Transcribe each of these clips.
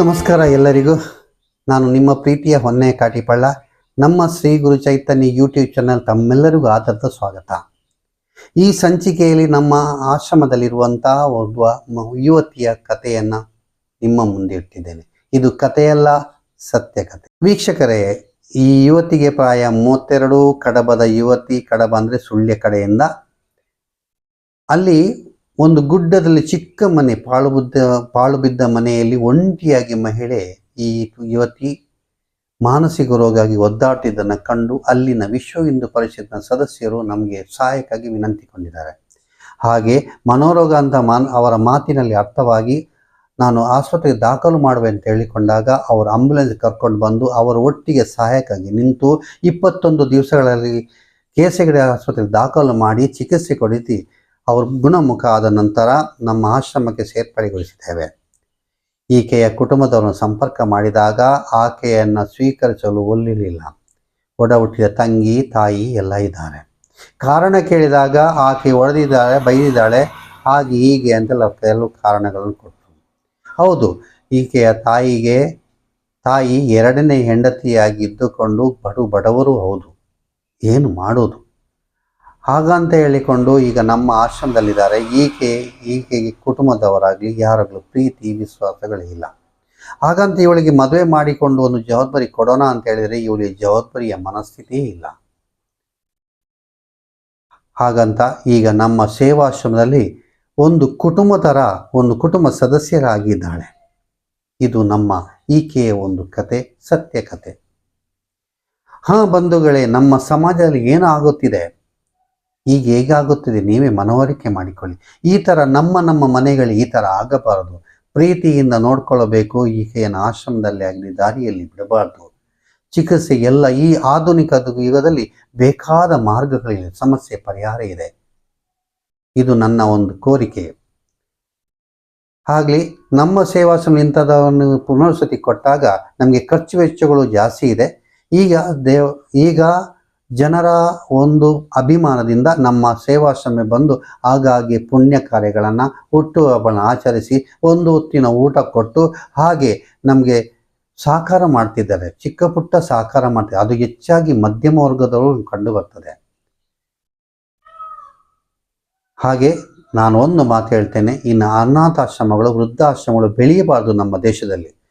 ನಮಸ್ಕಾರ ಎಲ್ಲರಿಗೂ. ನಾನು ನಿಮ್ಮ ಪ್ರೀತಿಯ ಹೊನ್ನೆ ಕಾಟಿಪಳ್ಳ. ನಮ್ಮ ಶ್ರೀ ಗುರು ಚೈತನ್ಯ ಯೂಟ್ಯೂಬ್ ಚಾನಲ್ ತಮ್ಮೆಲ್ಲರಿಗೂ ಆದರದ ಸ್ವಾಗತ. ಈ ಸಂಚಿಕೆಯಲ್ಲಿ ನಮ್ಮ ಆಶ್ರಮದಲ್ಲಿರುವಂತಹ ಒಬ್ಬ ಯುವತಿಯ ಕಥೆಯನ್ನು ನಿಮ್ಮ ಮುಂದೆ ಇಟ್ಟಿದ್ದೇನೆ. ಇದು ಕಥೆಯಲ್ಲ, ಸತ್ಯ ಕಥೆ. ವೀಕ್ಷಕರೇ, ಈ ಯುವತಿಗೆ ಪ್ರಾಯ ಮೂವತ್ತೆರಡು, ಕಡಬದ ಯುವತಿ, ಕಡಬ ಅಂದರೆ ಸುಳ್ಯ ಕಡೆಯಿಂದ. ಅಲ್ಲಿ ಒಂದು ಗುಡ್ಡದಲ್ಲಿ ಚಿಕ್ಕ ಮನೆ, ಪಾಳು ಬಿದ್ದ ಪಾಳು ಬಿದ್ದ ಮನೆಯಲ್ಲಿ ಒಂಟಿಯಾಗಿ ಮಹಿಳೆ ಈ ಯುವತಿ ಮಾನಸಿಕ ರೋಗ ಆಗಿ ಒದ್ದಾಡ್ತಿದ್ದನ್ನು ಕಂಡು ಅಲ್ಲಿನ ವಿಶ್ವ ಹಿಂದೂ ಪರಿಷತ್ನ ಸದಸ್ಯರು ನಮಗೆ ಸಹಾಯಕ್ಕಾಗಿ ವಿನಂತಿಕೊಂಡಿದ್ದಾರೆ. ಹಾಗೆ ಮನೋರೋಗ ಅಂತ ಮಾನ್, ಅವರ ಮಾತಿನಲ್ಲಿ ಅರ್ಥವಾಗಿ ನಾನು ಆಸ್ಪತ್ರೆಗೆ ದಾಖಲು ಮಾಡುವೆ ಅಂತ ಹೇಳಿಕೊಂಡಾಗ ಅವರು ಆಂಬ್ಯುಲೆನ್ಸ್ ಕರ್ಕೊಂಡು ಬಂದು ಅವರ ಒಟ್ಟಿಗೆ ಸಹಾಯಕ್ಕಾಗಿ ನಿಂತು ಇಪ್ಪತ್ತೊಂದು ದಿವಸಗಳಲ್ಲಿ ಕೇಸಗಡೆ ಆಸ್ಪತ್ರೆಗೆ ದಾಖಲು ಮಾಡಿ ಚಿಕಿತ್ಸೆ ಕೊಡಿಸಿ ಅವರು ಗುಣಮುಖ ಆದ ನಂತರ ನಮ್ಮ ಆಶ್ರಮಕ್ಕೆ ಸೇರ್ಪಡೆಗೊಳಿಸಿದ್ದೇವೆ. ಈಕೆಯ ಕುಟುಂಬದವರನ್ನು ಸಂಪರ್ಕ ಮಾಡಿದಾಗ ಆಕೆಯನ್ನು ಸ್ವೀಕರಿಸಲು ಒಲ್ಲಿರಲಿಲ್ಲ ಒಡ ಹುಟ್ಟಿದ ತಂಗಿ, ತಾಯಿ ಎಲ್ಲ ಇದ್ದಾರೆ. ಕಾರಣ ಕೇಳಿದಾಗ ಆಕೆ ಒಡೆದಿದ್ದಾಳೆ, ಬೈದಿದ್ದಾಳೆ, ಹಾಗೆ ಹೀಗೆ ಅಂತೆಲ್ಲ ಕೆಲವು ಕಾರಣಗಳನ್ನು ಕೊಟ್ಟರು. ಹೌದು, ಈಕೆಯ ತಾಯಿಗೆ, ತಾಯಿ ಎರಡನೇ ಹೆಂಡತಿಯಾಗಿ ಇದ್ದುಕೊಂಡು ಬಡು ಬಡವರು ಹೌದು. ಏನು ಮಾಡೋದು? ಹಾಗಂತ ಹೇಳಿಕೊಂಡು ಈಗ ನಮ್ಮ ಆಶ್ರಮದಲ್ಲಿದ್ದಾರೆ. ಈಕೆ, ಈಕೆಗೆ ಕುಟುಂಬದವರಾಗಲಿ, ಯಾರಾಗಲೂ ಪ್ರೀತಿ ವಿಶ್ವಾಸಗಳಿಲ್ಲ ಹಾಗಂತ ಇವಳಿಗೆ ಮದುವೆ ಮಾಡಿಕೊಂಡು ಒಂದು ಜವಾಬ್ದಾರಿ ಕೊಡೋಣ ಅಂತ ಹೇಳಿದರೆ ಇವಳಿಗೆ ಜವಾಬ್ದಾರಿಯ ಮನಸ್ಥಿತಿಯೇ ಇಲ್ಲ. ಹಾಗಂತ ಈಗ ನಮ್ಮ ಸೇವಾಶ್ರಮದಲ್ಲಿ ಒಂದು ಕುಟುಂಬ ಥರ ಒಂದು ಕುಟುಂಬ ಸದಸ್ಯರಾಗಿದ್ದಾಳೆ. ಇದು ನಮ್ಮ ಈಕೆಯ ಒಂದು ಕತೆ, ಸತ್ಯ ಕತೆ. ಹಾ ಬಂಧುಗಳೇ, ನಮ್ಮ ಸಮಾಜದಲ್ಲಿ ಏನು ಆಗುತ್ತಿದೆ ಈಗ ಹೇಗಾಗುತ್ತದೆ? ನೀವೇ ಮನವರಿಕೆ ಮಾಡಿಕೊಳ್ಳಿ. ಈ ಥರ ನಮ್ಮ ನಮ್ಮ ಮನೆಗಳು ಈ ಥರ ಆಗಬಾರದು. ಪ್ರೀತಿಯಿಂದ ನೋಡ್ಕೊಳ್ಳಬೇಕು. ಈಕೆಯನ್ನು ಆಶ್ರಮದಲ್ಲಿ ಆಗಲಿ, ದಾರಿಯಲ್ಲಿ ಬಿಡಬಾರ್ದು. ಚಿಕಿತ್ಸೆ ಎಲ್ಲ ಈ ಆಧುನಿಕ ಯುಗದಲ್ಲಿ ಬೇಕಾದ ಮಾರ್ಗಗಳಿವೆ ಸಮಸ್ಯೆ ಪರಿಹಾರ ಇದೆ. ಇದು ನನ್ನ ಒಂದು ಕೋರಿಕೆ. ಆಗಲಿ, ನಮ್ಮ ಸೇವಾಶ್ರಮ ಇಂಥದವನ್ನು ಪುನರ್ವಸತಿ ಕೊಟ್ಟಾಗ ನಮಗೆ ಖರ್ಚು ವೆಚ್ಚಗಳು ಜಾಸ್ತಿ ಇದೆ. ಈಗ ದೇವ್, ಈಗ ಜನರ ಒಂದು ಅಭಿಮಾನದಿಂದ ನಮ್ಮ ಸೇವಾಶ್ರಮ ಬಂದು ಆಗಾಗ್ಗೆ ಪುಣ್ಯ ಕಾರ್ಯಗಳನ್ನು ಹುಟ್ಟುಹಬ್ಬನ ಆಚರಿಸಿ ಒಂದು ಹೊತ್ತಿನ ಊಟ ಕೊಟ್ಟು ಹಾಗೆ ನಮಗೆ ಸಹಕಾರ ಮಾಡ್ತಿದ್ದಾರೆ. ಚಿಕ್ಕ ಪುಟ್ಟ ಸಹಕಾರ ಮಾಡ್ತಿದ್ದಾರೆ. ಅದು ಹೆಚ್ಚಾಗಿ ಮಧ್ಯಮ ವರ್ಗದವರು ಕಂಡು ಬರ್ತದೆ. ಹಾಗೆ ನಾನು ಒಂದು ಮಾತು ಹೇಳ್ತೇನೆ. ಇನ್ನು ಅನಾಥಾಶ್ರಮಗಳು, ವೃದ್ಧಾಶ್ರಮಗಳು ಬೆಳೆಯಬಾರದು ನಮ್ಮ ದೇಶದಲ್ಲಿ.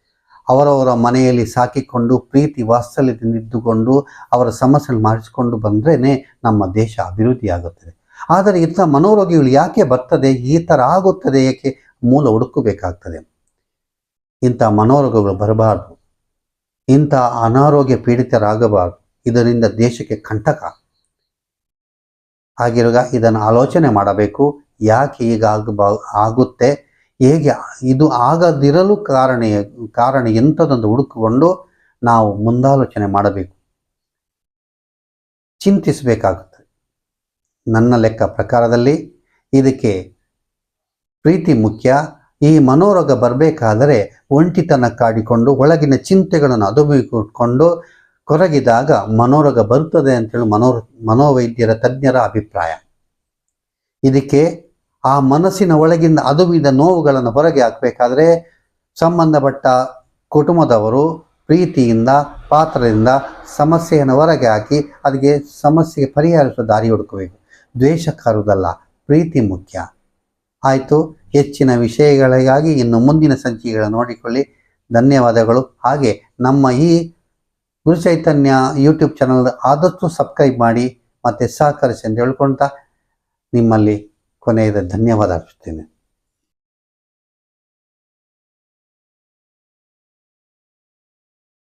ಅವರವರ ಮನೆಯಲ್ಲಿ ಸಾಕಿಕೊಂಡು ಪ್ರೀತಿ ವಾತ್ಸಲ್ಯದಿಂದ ಇದ್ದುಕೊಂಡು ಅವರ ಸಮಸ್ಯೆ ಮಾಡಿಸಿಕೊಂಡು ಬಂದ್ರೇ ನಮ್ಮ ದೇಶ ಅಭಿವೃದ್ಧಿಯಾಗುತ್ತದೆ. ಆದರೆ ಇಂಥ ಮನೋರೋಗಿಗಳು ಯಾಕೆ ಬರ್ತದೆ? ಈ ಥರ ಆಗುತ್ತದೆ ಏಕೆ? ಮೂಲ ಹುಡುಕಬೇಕಾಗ್ತದೆ. ಇಂಥ ಮನೋರೋಗಗಳು ಬರಬಾರ್ದು. ಇಂಥ ಅನಾರೋಗ್ಯ ಪೀಡಿತರಾಗಬಾರ್ದು. ಇದರಿಂದ ದೇಶಕ್ಕೆ ಕಂಟಕ. ಆಗಿರುವಾಗ ಇದನ್ನು ಆಲೋಚನೆ ಮಾಡಬೇಕು. ಯಾಕೆ ಈಗ ಆಗಬಾ ಆಗುತ್ತೆ? ಹೇಗೆ ಇದು ಆಗದಿರಲು ಕಾರಣ ಕಾರಣ ಎಂಥದ್ದೊಂದು ಹುಡುಕಿಕೊಂಡು ನಾವು ಮುಂದಾಲೋಚನೆ ಮಾಡಬೇಕು. ಚಿಂತಿಸಬೇಕಾಗುತ್ತದೆ ನನ್ನ ಲೆಕ್ಕ ಪ್ರಕಾರದಲ್ಲಿ ಇದಕ್ಕೆ ಪ್ರೀತಿ ಮುಖ್ಯ. ಈ ಮನೋರೋಗ ಬರಬೇಕಾದರೆ ಒಂಟಿತನ ಕಾಡಿಕೊಂಡು ಒಳಗಿನ ಚಿಂತೆಗಳನ್ನು ಅದುಬಿಕೊಂಡು ಕೊರಗಿದಾಗ ಮನೋರೋಗ ಬರುತ್ತದೆ ಅಂತೇಳಿ ಮನೋ ಮನೋವೈದ್ಯರ ತಜ್ಞರ ಅಭಿಪ್ರಾಯ. ಇದಕ್ಕೆ ಆ ಮನಸ್ಸಿನ ಒಳಗಿಂದ ಅದುಮಿದ ನೋವುಗಳನ್ನು ಹೊರಗೆ ಹಾಕಬೇಕಾದ್ರೆ ಸಂಬಂಧಪಟ್ಟ ಕುಟುಂಬದವರು ಪ್ರೀತಿಯಿಂದ, ಪಾತ್ರದಿಂದ ಸಮಸ್ಯೆಯನ್ನು ಹೊರಗೆ ಹಾಕಿ ಅದಕ್ಕೆ ಸಮಸ್ಯೆಗೆ ಪರಿಹರಿಸುವ ದಾರಿ ಹುಡುಕಬೇಕು. ದ್ವೇಷ ಕರುವುದಲ್ಲ ಪ್ರೀತಿ ಮುಖ್ಯ. ಆಯಿತು, ಹೆಚ್ಚಿನ ವಿಷಯಗಳಿಗಾಗಿ ಇನ್ನು ಮುಂದಿನ ಸಂಚಿಕೆಗಳನ್ನು ನೋಡಿಕೊಳ್ಳಿ. ಧನ್ಯವಾದಗಳು. ಹಾಗೆ ನಮ್ಮ ಈ ಗುರುಚೈತನ್ಯ ಯೂಟ್ಯೂಬ್ ಚಾನಲ್ ಆದಷ್ಟು ಸಬ್ಸ್ಕ್ರೈಬ್ ಮಾಡಿ ಮತ್ತು ಸಹಕರಿಸಿ ಅಂತ ಹೇಳ್ಕೊಳ್ತಾ ನಿಮ್ಮಲ್ಲಿ ಕೊನೆಯದ ಧನ್ಯವಾದ ಅರ್ಪಿಸ್ತೇನೆ